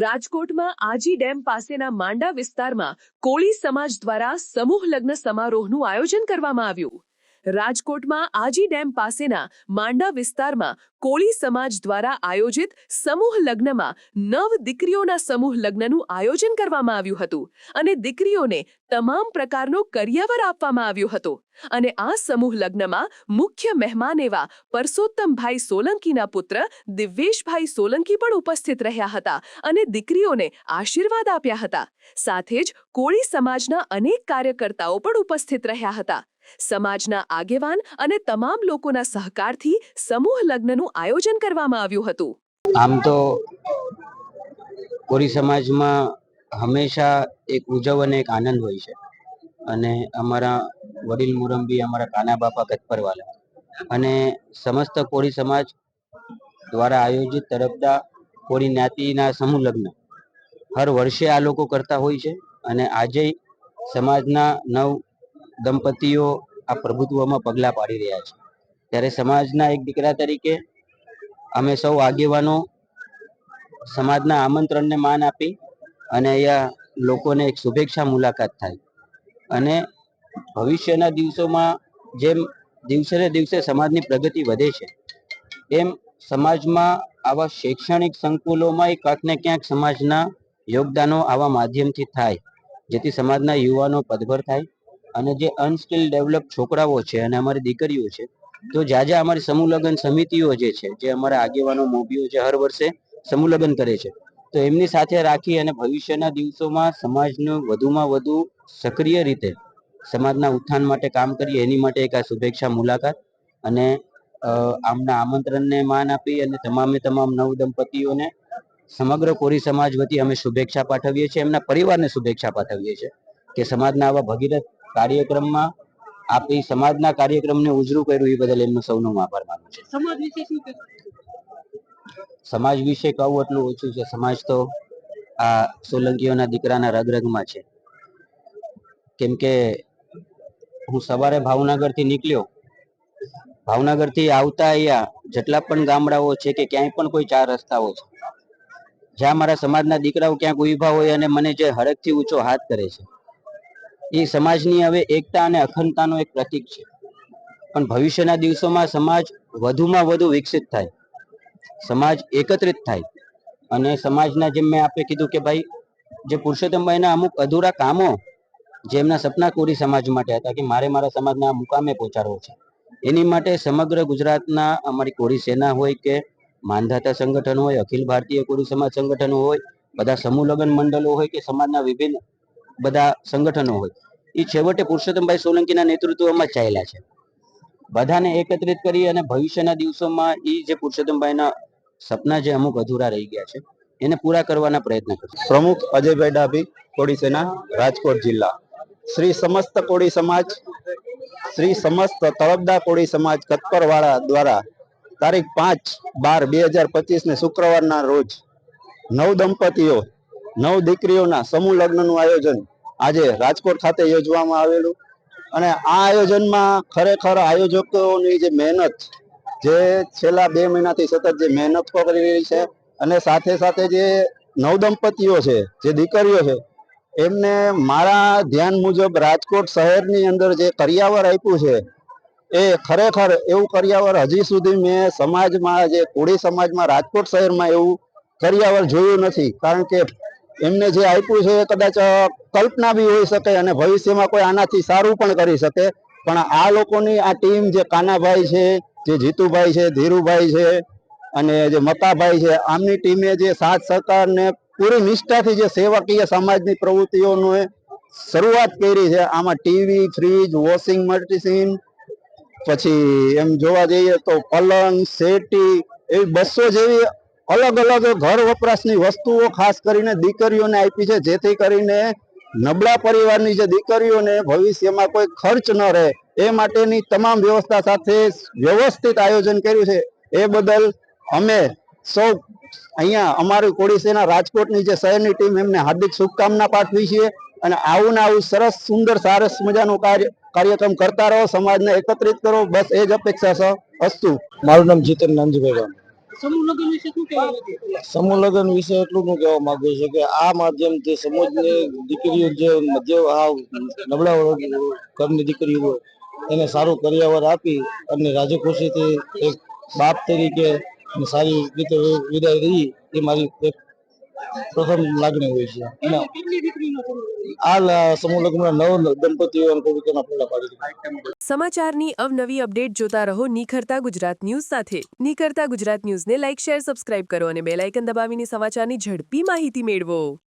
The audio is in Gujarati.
રાજકોટમાં આજી ડેમ પાસેના માંડા વિસ્તારમાં કોળી સમાજ દ્વારા સમૂહ લગ્ન સમારોહનું આયોજન કરવામાં આવ્યું. રાજકોટમાં આજી ડેમ પાસેના માંડા વિસ્તારમાં કોળી સમાજ દ્વારા આયોજિત સમૂહ લગ્નમાં નવ દીકરીઓના સમૂહ લગ્નનું આયોજન કરવામાં આવ્યું હતું અને દીકરીઓને તમામ પ્રકારનો કરિયાવર આપવામાં આવ્યો હતો. અને આ સમૂહ લગ્નમાં મુખ્ય મહેમાન એવા પરસોત્તમભાઈ સોલંકીના પુત્ર દિવ્યેશભાઈ સોલંકી પણ ઉપસ્થિત રહ્યા હતા અને દીકરીઓને આશીર્વાદ આપ્યા હતા. સાથે જ કોળી સમાજના અનેક કાર્યકર્તાઓ પણ ઉપસ્થિત રહ્યા હતા. સમાજના આગેવાન અને તમામ લોકોના સહકારથી સમૂહ લગ્નનું આયોજન કરવામાં આવ્યું હતું. આમ તો કોરી સમાજમાં હંમેશા એક ઉજવ અને એક આનંદ હોય છે. અને અમારા વડીલ મુરંબી, અમારા કાના બાપા ગતપરવાલા અને સમસ્ત કોળી સમાજ દ્વારા આયોજિત તરફદા કોળી જ્ઞાતિના સમૂહ લગ્ન હર વર્ષે આ લોકો કરતા હોય છે. અને આજે સમાજના નવ દંપતીઓ આ પ્રભુત્વમાં પગલાં પાડી રહ્યા છે. ત્યારે સમાજના એક દીકરા તરીકે અમે સૌ આગેવાનો સમાજના આમંત્રણને માન આપી અને અહીંયા લોકોને એક શુભેચ્છા મુલાકાત થાય. અને ભવિષ્યના દિવસોમાં જેમ દિવસે ને દિવસે સમાજની પ્રગતિ વધે છે, એમ સમાજમાં આવા શૈક્ષણિક સંકુલોમાં ક્યાંક ને ક્યાંક સમાજના યોગદાનો આવા માધ્યમથી થાય, જેથી સમાજના યુવાનો પદભર થાય અને જે અનસ્કિલ ડેવલપ છોકરાઓ છે અને અમારી દીકરીઓ છે, તો જ્યાં જ્યાં અમારી સમૂહ લગ્ન સમિતિઓ જે છે, જે અમારા આગેવાનો, મોભીઓ છે હર વર્ષે સમૂહ લગ્ન કરે છે, તો એમની સાથે રાખી અને ભવિષ્યના દિવસોમાં સમાજનું વધુમાં વધુ સક્રિય રીતે સમાજના ઉત્થાન માટે કામ કરીએ, એની માટે એક આ શુભેચ્છા મુલાકાત અને આમના આમંત્રણને માન આપી અને તમામે તમામ નવ દંપતીઓને સમગ્ર કોરી સમાજ વતી અમે શુભેચ્છા પાઠવીએ છીએ, એમના પરિવારને શુભેચ્છા પાઠવીએ છીએ કે સમાજના આવા ભગીરથ કાર્યક્રમમાં આપી સમાજના કાર્યક્રમને ઉજળું કર્યું એ બદલ એમનો સૌનો હું આભાર માનું છું. સમાજ વિશે શું સમાજ વિશે કહું એટલું ઓછું છે સમાજ તો આ સોલંકીઓના દીકરાના રગરગમાં છે. કેમ કે હું સવારે ભાવનગરથી નીકળ્યો. ભાવનગરથી આવતા અહીંયા જેટલા પણ ગામડાઓ છે કે ક્યાંય પણ કોઈ ચાર રસ્તાઓ છે. જ્યાં મારા સમાજના દીકરાઓ ક્યાંક ઊભા હોય અને મને જે હરખથી ઊંચો હાથ કરે છે. એ સમાજની હવે એકતા અને અખંડતાનો એક પ્રતીક છે. પણ ભવિષ્યના દિવસોમાં સમાજ વધુમાં વધુ વિકસિત થાય. સમાજ એકત્રિત થાય. અને સમાજના જેમ મેં આપે કીધું કે ભાઈ, જે પુરુષોત્તમભાઈના અમુક અધૂરા કામો જેમના સપના કોરી સમાજ માટે હતા કે મારે મારા સમાજના મુકામે પહોંચાડવો છે. એની માટે સમગ્ર ગુજરાતના અમારી કોરી સેના હોય કે માનધાતા સંગઠન હોય, અખિલ ભારતીય કોરી સમાજ સંગઠનો હોય, બધા સમૂહ લગ્ન મંડળો હોય કે સમાજના વિભિન્ન બધા સંગઠનો હોય. એ છેવટે પુરુષોત્તમભાઈ સોલંકીના નેતૃત્વમાં ચાલ્યા છે. બધાને એકત્રિત કરી અને ભવિષ્યના દિવસોમાં એ જે પુરુષોત્તમભાઈના સપના જે અમુક અધૂરા રહી ગયા છે, એને પૂરા કરવાના પ્રયત્ન કરશે. પ્રમુખ અજયભાઈ ડાભી, કોળી સેના, રાજકોટ જિલ્લા. શ્રી સમસ્ત કોળી સમાજ, શ્રી સમસ્ત તળપદા કોળી સમાજ કતપરવાળા દ્વારા તારીખ પાંચ બાર બે હજાર પચીસ ને શુક્રવારના રોજ નવ દંપતીઓ નવ દીકરીઓના સમૂહ લગ્નનું આયોજન આજે રાજકોટ ખાતે યોજવામાં આવેલું. અને આ આયોજનમાં ખરેખર આયોજકોની જે મહેનત, જે છેલ્લા બે મહિનાથી સતત જે મહેનત કરી રહી છે અને સાથે સાથે જે નવદંપતિઓ છે, જે દીકરીઓ છે, એમને મારા ધ્યાન મુજબ રાજકોટ શહેરની અંદર જે કરિયાવર આપ્યું છે, એ ખરેખર એવું કરિયાવર હજી સુધી મેં સમાજમાં જે કોળી સમાજમાં રાજકોટ શહેરમાં એવું કરિયાવર જોયું નથી. કારણ કે એમને જે આપ્યું છે એ કદાચ કલ્પના બી હોઈ શકે અને ભવિષ્યમાં કોઈ આનાથી સારું પણ કરી શકે. પણ આ લોકોની આ ટીમ જે કાનાભાઈ છે, જે જીતુભાઈ છે, ધીરુભાઈ છે અને જે મતાભાઈ છે, આમની ટીમે જે સાથ સહકારને પૂરી નિષ્ઠાથી જે સેવાકીય સમાજની પ્રવૃત્તિઓનું શરૂઆત કરી છે. આમાં ટીવી, ફ્રીજ, વોશિંગ મશીન, પછી એમ જોવા જઈએ તો પલંગ શેટી એવી બસો જેવી અલગ અલગ ઘર વપરાશની વસ્તુઓ ખાસ કરીને દીકરીઓને આપી છે, જેથી કરીને નબળા પરિવારની જે દીકરીઓને ભવિષ્યમાં કોઈ ખર્ચ ન રહે, એ માટેની તમામ વ્યવસ્થા સાથે વ્યવસ્થિત આયોજન કર્યું છે. એ બદલ અમે સૌ અહીંયા અમારી કોડીસેના રાજકોટની જે શહેરની ટીમ એમને હાર્દિક શુભકામના પાઠવી છીએ અને આવું ને આવું સરસ, સુંદર, સરસ મજાનું કાર્ય, કાર્યક્રમ કરતા રહો, સમાજને એકત્રિત કરો. બસ એ જ અપેક્ષા છે અસ્તુ. મારું નામ જીતન નાનજીભાઈ સમૂહ લગ્ન વિશે એટલું હું કહેવા માંગુ છું કે આ માધ્યમથી સમાજની દીકરીઓ જે મધ્ય આ નબળા ઘરની દીકરીઓ એને સારું કર્યાવર આપી અને રાજી એક બાપ તરીકે સારી રીતે વિદાય રહી એ મારી એક પ્રથમ લાગણી હોય છે. અને? આ સમૂહ લગ્નમાં નવ દંપતીઓ સમાચારની અવનવી અપડેટ જોતા રહો નિખરતા ગુજરાત ન્યૂઝ સાથે. નિખરતા ગુજરાત ન્યૂઝને લાઇક, શેર, સબસ્ક્રાઇબ કરો અને બેલ આઇકન દબાવીને સમાચારની ઝડપી માહિતી મેળવો.